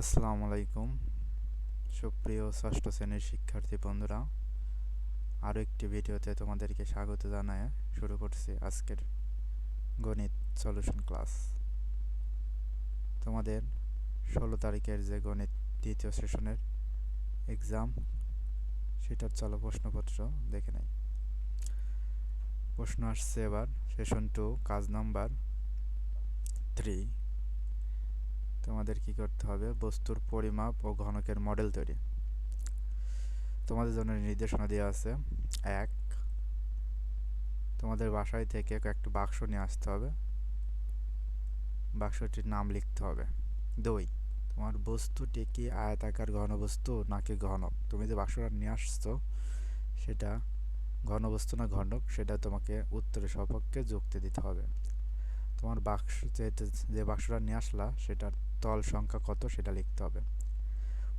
আসসালামু আলাইকুম। সুপ্রিয় ষষ্ঠ শ্রেণির শিক্ষার্থী বন্ধুরা আরও একটি ভিডিওতে তোমাদেরকে স্বাগত জানায় শুরু করছি আজকের গণিত সলিউশন ক্লাস। তোমাদের ষোলো তারিখের যে গণিত দ্বিতীয় সেশনের এক্সাম সেটার চলো প্রশ্নপত্র দেখে নেই। প্রশ্ন আসছে এবার, সেশন টু কাজ নাম্বার থ্রি তোমাদের কি করতে হবে? বস্তুর পরিমাপ ও ঘনকের মডেল তৈরি। তোমাদের জন্য নির্দেশনা দেওয়া আছে। এক, তোমাদের বাসায় থেকে একটা বাক্স নিয়ে আসতে হবে। বাক্সটির নাম লিখতে হবে। দুই, তোমার বস্তুটি কি আয়তাকার ঘনবস্তু নাকি ঘনক? তুমি যে বাক্সটা নিয়ে আসছো, সেটা ঘনবস্তু না ঘনক, সেটা তোমাকে উত্তরের সপক্ষে যুক্তি দিতে হবে। তোমার বাক্স যে বাক্সটা নিয়ে আসলা, সেটার তল সংখ্যা কত সেটা লিখতে হবে।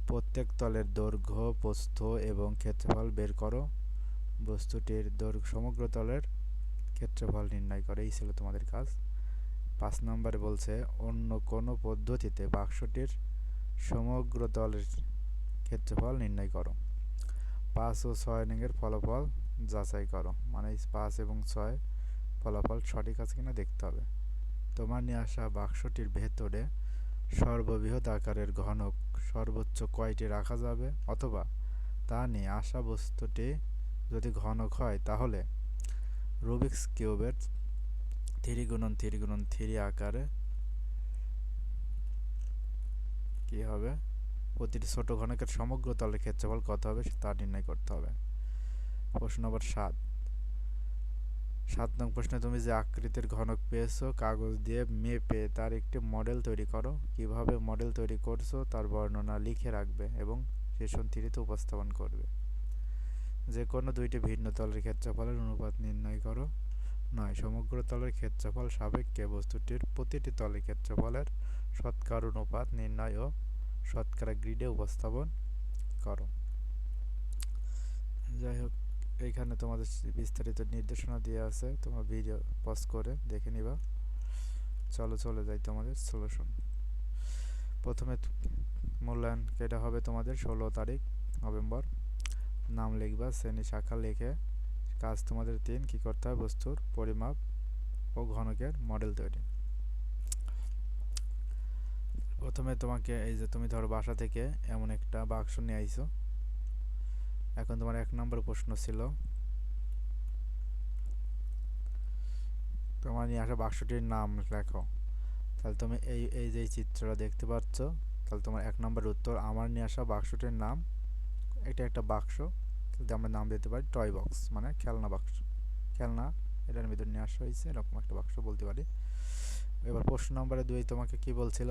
প্রত্যেক তলের দৈর্ঘ্য প্রস্থ এবং ক্ষেত্রফল বের করো। বস্তুটির দৈর্ঘ্য, সমগ্র তলের ক্ষেত্রফল নির্ণয় করে। এই ছিল তোমাদের কাজ। পাঁচ নম্বরে বলছে, অন্য কোনো পদ্ধতিতে বাক্সটির সমগ্র তলের ক্ষেত্রফল নির্ণয় করো। পাঁচ ও ছয় নঙ্গের ফলাফল যাচাই করো। মানে পাঁচ এবং ছয় ফলাফল সঠিক আছে কিনা দেখতে হবে। তোমার নিয়ে আসা বাক্সটির ভেতরে সর্ববৃহৎ আকারের ঘনক সর্বোচ্চ কয়টি রাখা যাবে? অথবা তা নিয়ে আসা বস্তুটি যদি ঘনক হয়, তাহলে রুবিক্স কিউবের থ্রি গুণন থ্রি গুণন থ্রি আকারে কি হবে? প্রতিটি ছোট ঘনকের সমগ্র তলের ক্ষেত্রফল কত হবে তা নির্ণয় করতে হবে। প্রশ্ন নম্বর সাত। সাত নং প্রশ্নে তুমি যে আকৃতির ঘনক পেয়েছ, কাগজ দিয়ে মেপে তার একটি মডেল তৈরি করো। কীভাবে মডেল তৈরি করছ তার বর্ণনা লিখে রাখবে এবং সেশন থ্রিতে উপস্থাপন করবে। যে কোনো দুইটি ভিন্ন তলের ক্ষেত্রফলের অনুপাত নির্ণয় করো। নয়, সমগ্র তলের ক্ষেত্রফল সাপেক্ষে বস্তুটির প্রতিটি তলের ক্ষেত্রফলের শতকরা অনুপাত নির্ণয় ও শতকরা গ্রিডে উপস্থাপন করো। যাই হোক এইখানে তোমাদের বিস্তারিত নির্দেশনা দেওয়া আছে। তোমার ভিডিও পজ করে দেখে নিবা। চলো, চলে যাই তোমাদের সলিউশন প্রথমে মূল্যায়ন এটা হবে তোমাদের? ষোলো তারিখ, নভেম্বর। নাম লিখবা, শ্রেণি শাখা লিখে কাজ তোমাদের তিন কী করতে হবে বস্তুর পরিমাপ ও ঘনকের মডেল তৈরি। প্রথমে তোমাকে, এই যে তুমি ধরো বাসা থেকে এমন একটা বাক্স নিয়ে আইছো। এখন তোমার এক নম্বর প্রশ্ন ছিল, তোমার নিয়ে আসা বাক্সটির নাম লেখো। তাহলে তুমি এই এই যে চিত্রটা দেখতে পাচ্ছ, তাহলে তোমার এক নম্বর উত্তর, আমার নিয়ে আসা বাক্সটির নাম, এটা একটা বাক্স তাহলে আমরা নাম দিতে পারি টয় বক্স মানে খেলনা বাক্স, খেলনা, এটার ভিতরে নিয়ে আসা হয়েছে, এরকম একটা বাক্স বলতে পারি। এবার প্রশ্ন নম্বরে দুই, তোমাকে কি বলছিল?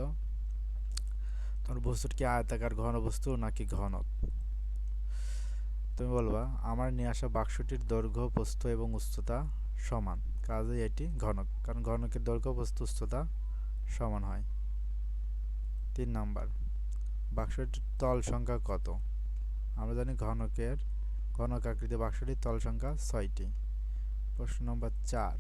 তোমার বস্তুটি কি আয়তাকার ঘন বস্তু নাকি ঘনক? তুমি বলবা, আমার নিয়ে আসা বাক্সটির দৈর্ঘ্য, প্রস্থ এবং উচ্চতা সমান। কাজে এটি ঘনক, কারণ ঘনকের দৈর্ঘ্য, প্রস্থ, উচ্চতা সমান হয়। তিন নাম্বার, বাক্সটির তল সংখ্যা কত? আমরা জানি ঘনকের, ঘনক আকৃতি বাক্সটির তল সংখ্যা ছয়টি। প্রশ্ন নম্বর চার,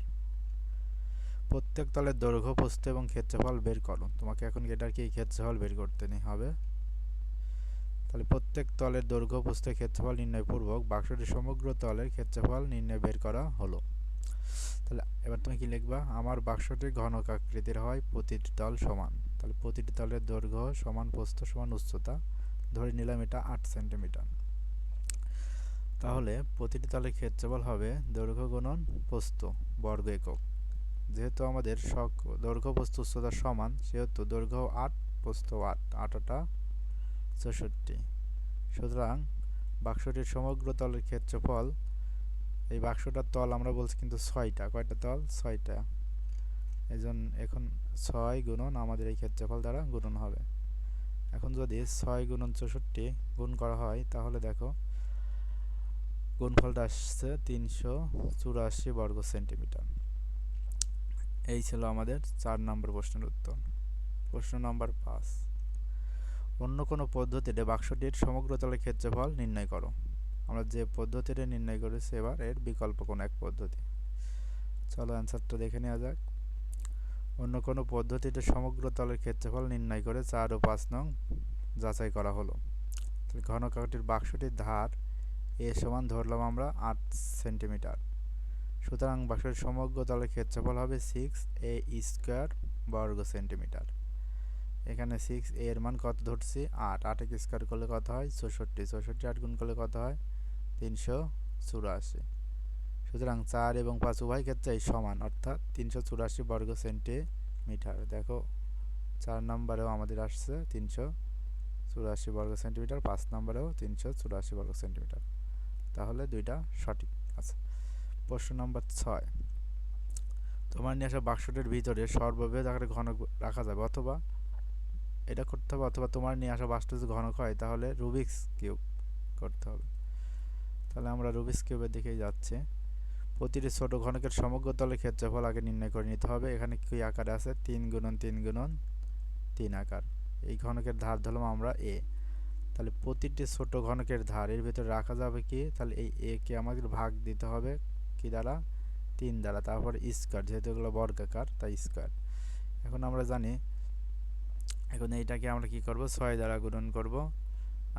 প্রত্যেক তলের দৈর্ঘ্য, প্রস্থ এবং ক্ষেত্রফল বের করো। তোমাকে এখন এটার কি ক্ষেত্রফল বের করতে হবে? তাহলে প্রত্যেক তলের দৈর্ঘ্য প্রস্থের ক্ষেত্রফল নির্ণয়পূর্বক বাক্সটির সমগ্র তলের ক্ষেত্রফল নির্ণয় বের করা হলো। তাহলে এবার তুমি কি লিখবা? আমার বাক্সটি ঘনক আকৃতির হয়, প্রতিটি তল সমান। তাহলে প্রতিটি তলের দৈর্ঘ্য সমান, প্রস্থ সমান, উচ্চতা। ধরে নিলাম এটা আট সেন্টিমিটার। তাহলে প্রতিটি তলের ক্ষেত্রফল হবে দৈর্ঘ্য গুণন প্রস্থ বর্গ একক। যেহেতু আমাদের শক দৈর্ঘ্য, প্রস্থ, উচ্চতা সমান, সেহেতু দৈর্ঘ্য আট, প্রস্থ আট। আটটা চৌষট্টি। সুতরাং বাক্সটির সমগ্র তলের ক্ষেত্রফল, এই বাক্সটার তল আমরা বলছি কিন্তু ছয়টা। কয়টা তল? ছয়টা। এই এখন ছয় গুণন আমাদের এই ক্ষেত্রফল দ্বারা গুণন হবে। এখন যদি ছয় গুণন চৌষট্টি গুণ করা হয়, তাহলে দেখো, গুণফলটা আসছে তিনশো চুরাশি বর্গ সেন্টিমিটার। এই ছিল আমাদের চার নম্বর প্রশ্নের উত্তর। প্রশ্ন নম্বর পাঁচ। অন্য কোনো পদ্ধতিতে বাক্সটির সমগ্র তলের ক্ষেত্রফল নির্ণয় করো। আমরা যে পদ্ধতিটা নির্ণয় করেছি এবার এর বিকল্প কোনো এক পদ্ধতি। চলো অ্যান্সারটা দেখে নেওয়া যাক। অন্য কোনো পদ্ধতিতে সমগ্র তলের ক্ষেত্রফল নির্ণয় করে চার ও পাঁচ নং যাচাই করা হলো। তাহলে ঘনকটির বাক্সটির ধার এ সমান ধরলাম আমরা আট সেন্টিমিটার। সুতরাং বাক্সের সমগ্র তলের ক্ষেত্রফল হবে সিক্স এ স্কোয়ার বর্গ সেন্টিমিটার। এখানে সিক্স এর মান কত ধরছি? আট। আটকে স্কোয়ার করলে কত হয়? চৌষট্টি চৌষট্টি আট গুণ করলে কত হয়? তিনশো চুরাশি। সুতরাং চার এবং পাঁচ উভয় ক্ষেত্রেই সমান, অর্থাৎ তিনশো চুরাশি বর্গ সেন্টিমিটার। দেখো, চার নম্বরেও আমাদের আসছে তিনশো চুরাশি বর্গ সেন্টিমিটার, পাঁচ নম্বরেও তিনশো চুরাশি বর্গ সেন্টিমিটার। তাহলে দুইটা সঠিক আছে। প্রশ্ন নম্বর ছয়। তোমার নিয়ে আসা বাক্সটির ভিতরে সর্ববৃহৎ আকারে ঘন রাখা যাবে অথবা এটা করতে হবে অথবা তোমার নিয়ে আসা বাক্সটা যদি ঘনক হয়, তাহলে রুবিক্স কিউব করতে হবে। তাহলে আমরা রুবিক্স কিউবের দিকেই যাচ্ছি। প্রতিটি ছোট ঘনকের সমগ্র তলের ক্ষেত্রফল আগে নির্ণয় করে নিতে হবে। এখানে কি আকারে আছে? তিন গুণন তিন গুণন তিন আকার। এই ঘনকের ধার ধরলাম আমরা এ তাহলে প্রতিটি ছোট ঘনকের ধার, এর ভিতরে রাখা যাবে কি? তাহলে এই এ কে আমাদের ভাগ দিতে হবে কি দ্বারা? তিন দ্বারা। তারপর স্কোয়ার যেহেতু এগুলো বর্গাকার, তাই স্কোয়ার এখন আমরা জানি এখন এইটাকে আমরা কি করব? ছয় দ্বারা গুণন করব।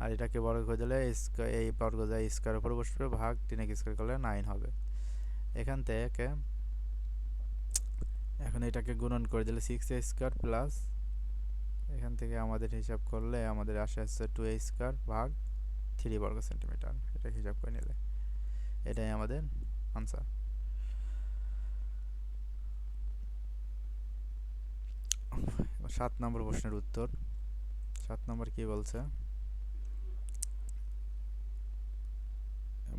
আর এটাকে বর্গ করে দিলে এই বর্গ যায় স্কোয়ার উপর বসবে, ভাগ তিনে স্কোয়ার করলে নাইন হবে। এখান থেকে এখন এটাকে গুণন করে দিলে সিক্স এ স্কোয়ার প্লাস এখান থেকে আমাদের হিসাব করলে আমাদের আসে আসছে টু এ স্কোয়ার ভাগ থ্রি বর্গ সেন্টিমিটার এটা হিসাব করে নিলে। এটাই আমাদের আনসার সাত নম্বর প্রশ্নের উত্তর। সাত নম্বর কি বলছে?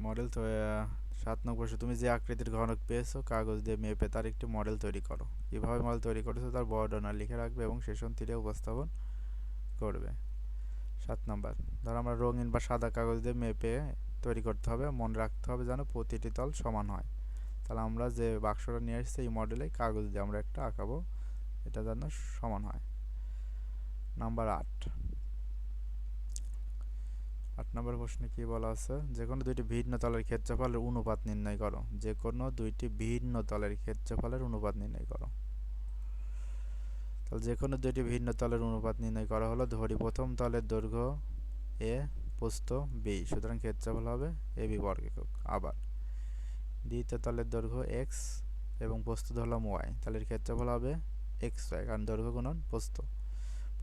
মডেল তো সাত নম্বর প্রশ্ন, তুমি যে আকৃতির ঘনক পেয়েছ, কাগজ দিয়ে মেপে তার একটি মডেল তৈরি করো। কীভাবে মডেল তৈরি করেছ তার বর্ণনা লিখে রাখবে এবং সেশন তীরে উপস্থাপন করবে। সাত নম্বর, ধর আমরা রঙিন বা সাদা কাগজ দিয়ে মেপে তৈরি করতে হবে, মনে রাখতে হবে যেন প্রতিটি তল সমান হয়। তাহলে আমরা যে বাক্সটা নিয়ে এসেছি এই মডেলে কাগজ দিয়ে আমরা একটা আঁকাবো, এটা যেন সমান হয়। নাম্বার আট। আট নম্বর প্রশ্নে কি বলা আছে? যে কোনো দুইটি ভিন্ন তলের ক্ষেত্রফলের অনুপাত নির্ণয় করো। যে কোনো দুইটি ভিন্ন তলের ক্ষেত্রফলের অনুপাত নির্ণয় করো। তাহলে যে কোনো দুইটি ভিন্ন তলের অনুপাত নির্ণয় করা হলো, ধরি প্রথম তলের দৈর্ঘ্য এ, প্রস্থ বি, সুতরাং ক্ষেত্রফল হবে এ, বি বর্গ একক আবার। দ্বিতীয় তলের দৈর্ঘ্য এক্স এবং প্রস্থ ধরলাম ওয়াই, তাহলে ক্ষেত্রফল হবে এক্স ওয়াই, কারণ দৈর্ঘ্য গুণন প্রস্থ।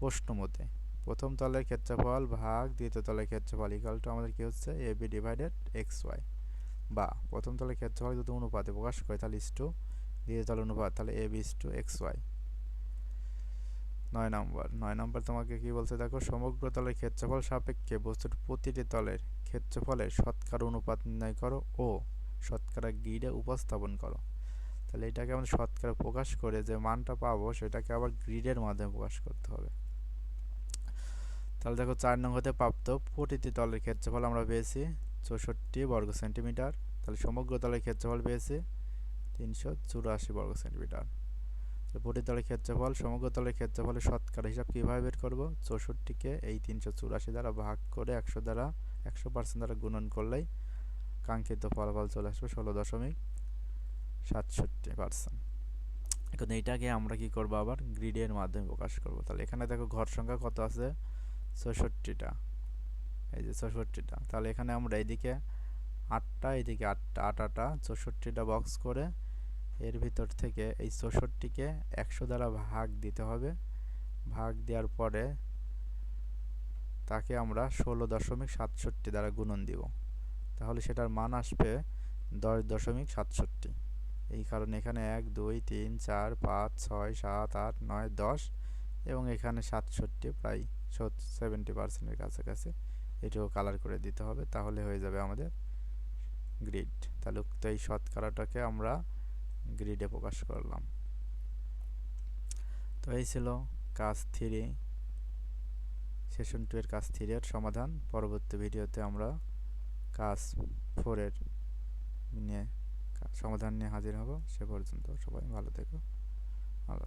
প্রশ্ন মতে, প্রথম তলের ক্ষেত্রফল ভাগ দ্বিতীয় তলের ক্ষেত্রফল ইকাল টু আমাদের কি হচ্ছে? A B divided X Y বা প্রথম তলের ক্ষেত্রফল যদি অনুপাতে প্রকাশ করে তাহলে ইস টু দ্বিতীয় তলের অনুপাত, তাহলে A B is to X Y নয় নম্বর নয় নম্বর তোমাকে কি বলছে? দেখো, সমগ্র তলের ক্ষেত্রফল সাপেক্ষে বস্তুর প্রতিটি তলের ক্ষেত্রফলের শতকরা অনুপাত নির্ণয় করো ও শতকরা গ্রিডে উপস্থাপন করো। তাহলে এটাকে আমরা শতকরা প্রকাশ করে যে মানটা পাবো সেটাকে আবার গ্রিডের মাধ্যমে প্রকাশ করতে হবে। তাহলে দেখো চার নং হতে প্রাপ্ত প্রতিটি তলের ক্ষেত্রফল আমরা পেয়েছি চৌষট্টি বর্গ সেন্টিমিটার। তাহলে সমগ্র তলের ক্ষেত্রফল পেয়েছি তিনশো চুরাশি বর্গ সেন্টিমিটার। প্রতি তলের ক্ষেত্রফল, সমগ্র তলের ক্ষেত্রফলের শতকরা হিসাব কীভাবে বের করব? চৌষট্টিকে এই তিনশো চুরাশি দ্বারা ভাগ করে একশো দ্বারা, একশো পার্সেন্ট দ্বারা গুণন করলেই কাঙ্ক্ষিত ফলাফল চলে আসবে ষোলো দশমিক সাতষট্টি পার্সেন্ট। এখন এইটাকে আমরা কি করব আবার গ্রিডের মাধ্যমে প্রকাশ করব। তাহলে এখানে দেখো ঘর সংখ্যা কত আছে? চৌষট্টিটা এই যে চৌষট্টিটা তাহলে এখানে আমরা এইদিকে আটটা এইদিকে আটটা আট আটা চৌষট্টিটা বক্স করে এর ভিতর থেকে এই চৌষট্টিকে একশো দ্বারা ভাগ দিতে হবে। ভাগ দেওয়ার পরে তাকে আমরা ষোলো দশমিক সাতষট্টি দ্বারা গুণন দিব। তাহলে সেটার মান আসবে দশ দশমিক সাতষট্টি। এই কারণে এখানে এক, দুই, তিন, চার, পাঁচ, ছয়, সাত, আট, নয়, দশ এবং এখানে সাতষট্টি প্রায় সেভেন্টি পার্সেন্টের কাছাকাছি এটাও কালার করে দিতে হবে, তাহলে হয়ে যাবে আমাদের গ্রিড তাহলে উক্ত এই শতকরাটাকে আমরা গ্রিডে প্রকাশ করলাম। তো এই ছিল কাজ থ্রি সেশন টু এর কাজ থ্রি এর সমাধান। পরবর্তী ভিডিওতে আমরা কাজ ফোরের নিয়ে, সমাধান নিয়ে হাজির হব। সে পর্যন্ত সবাই ভালো থেকো। আল্লাহ